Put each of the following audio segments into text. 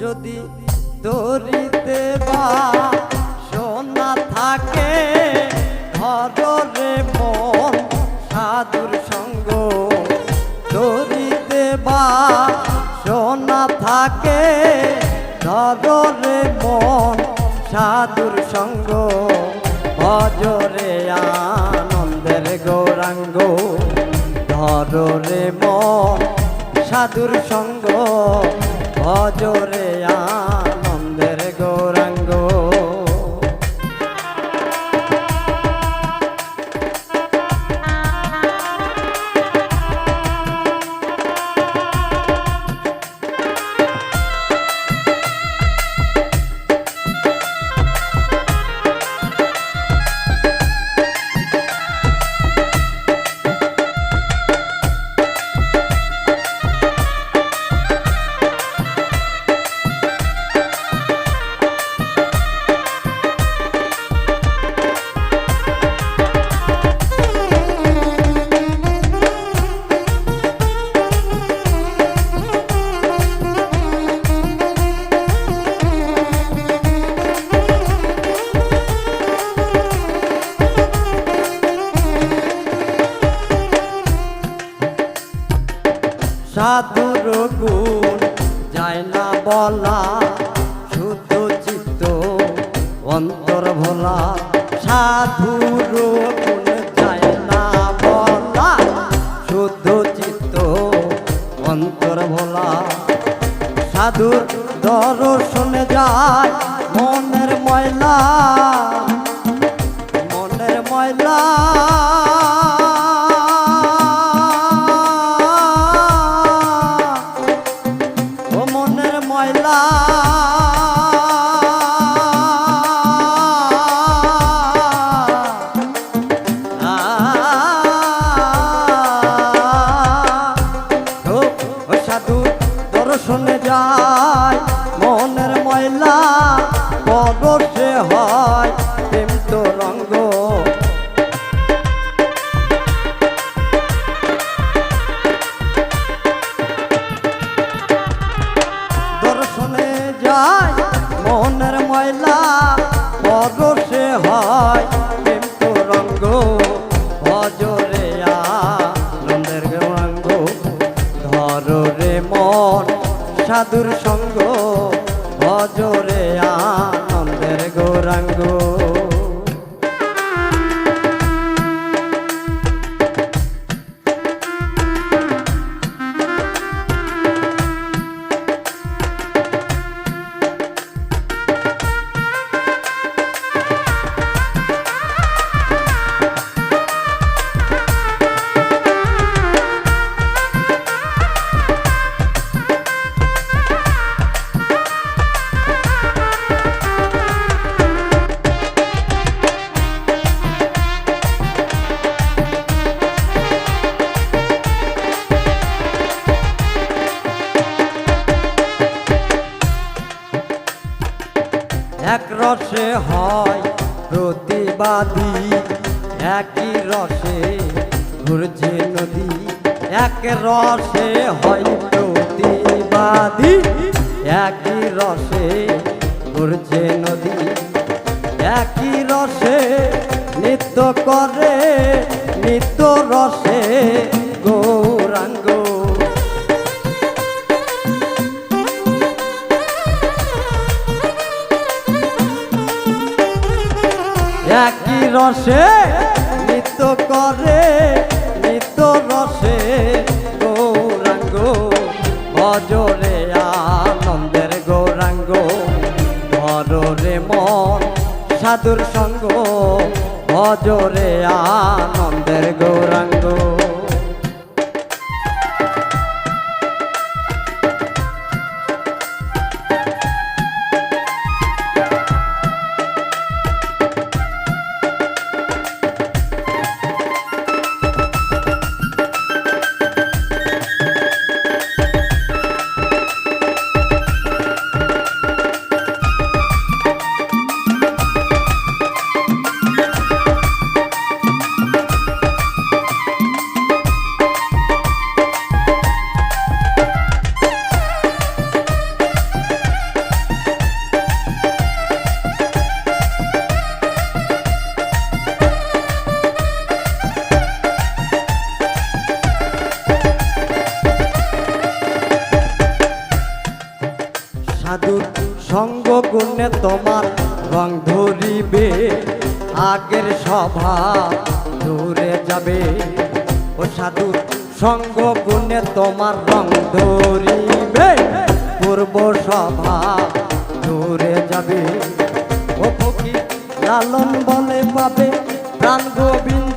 যদি দরিতে বা সোনা থাকে ধরে মন সাধুর সঙ্গ। দরিতে বা সোনা থাকে ধরে মন সাধুর সঙ্গ। ভজরে আনন্দের গৌরাঙ্গ ধরে মন সাধুর সঙ্গ। ভজরে আনন্দের সাধুর গুণ যায় না বলা শুদ্ধ চিত্ত অন্তর ভোলা। সাধুর গুণ যায় না বলা শুদ্ধ চিত্ত অন্তর ভোলা। সাধুর দর্শনে যায় রঙ্গ ভজরে সাধুর হয় প্রতিবাদী। একই রসে ঘুরছে নদী, এক রসে হয় প্রতিবাদী। একই রসে ঘুরছে নদী, একই রসে নৃত্য করে, নিত্য রসে গৌরাঙ্গ একই রসে নৃত্য করে, নিত্য রসে গৌরাঙ্গ ভজরে আনন্দের গৌরাঙ্গ ধরে মন সাধুর সঙ্গ ভজরে আনন্দের গৌরাঙ্গ। সাধুর সঙ্গ গুণে তোমার রং ধরিবে। আগের সভা দূরে যাবে। ও সাধুর সঙ্গ গুণে তোমার রং ধরিবে। পূর্ব সভা দূরে যাবে। ও ফকির লালন বলে পাবে, প্রাণ গোবিন্দ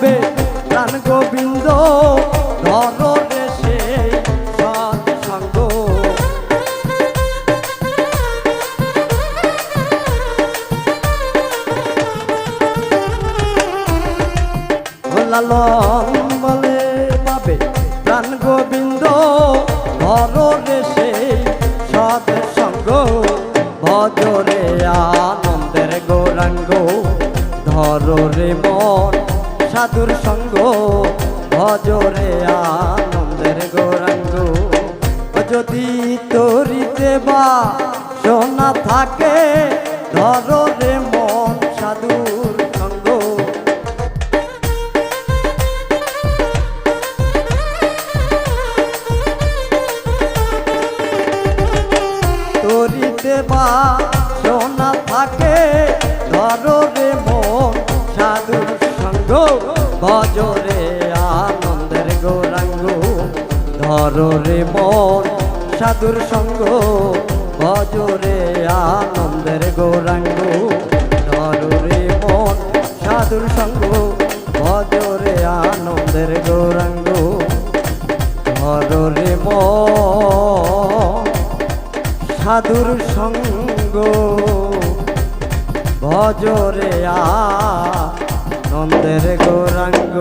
পাবে প্রাণ গোবিন্দ ধর বলে পাবে প্রাণ গোবিন্দ ধর সেই সৎসঙ্গ ভজরে আনন্দের গৌরাঙ্গ ধর রে মন সাধুর সঙ্গ ভজরে আনন্দের গৌরাঙ্গ। যদি তরিতে বা সোনা থাকে, ধর মন বা সোনা থাকে, ধরো রে মন ভজরে আনন্দের গৌরাঙ্গ ধরো মন সাধুর সঙ্গ, ভজরে আনন্দের গৌরাঙ্গ ধরো মন সাধুর সঙ্গ, ভজরে আনন্দের গৌরাঙ্গ ধরো মন সাধুর সঙ্গ, ভজরে আ নন্দের গৌরাঙ্গ।